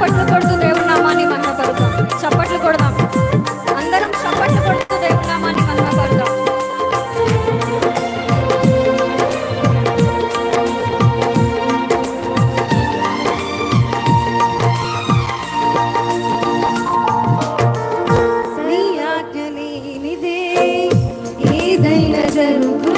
చప్పట్లు కొడుతూ దేవుడు నామాన్ని మహిమపరుతాం చప్పట్లు కొడదాం. అందరం చప్పట్లు కొడుతూ దేవుడు నామాన్ని మహిమపరుతాం ఏదైనా జరుగు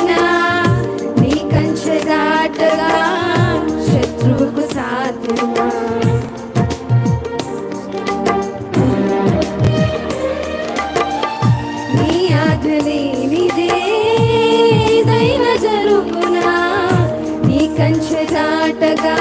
కంచె దాటగా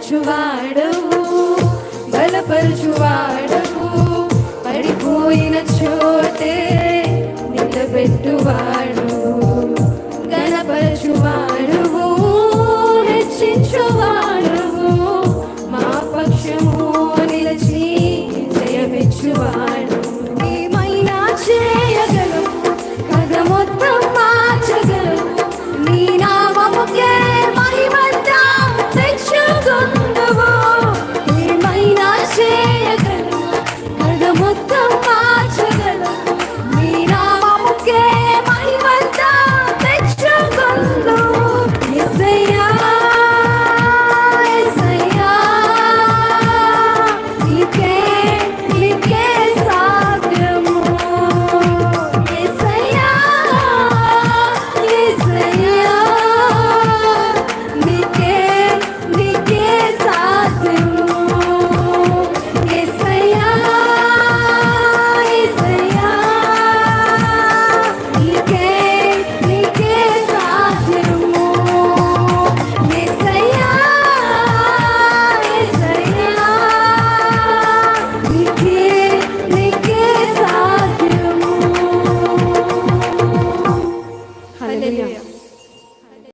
బలపరచువాడవు బలపరచువాడవు. పడిపోయిన చోటే నిలబెట్టువాడు.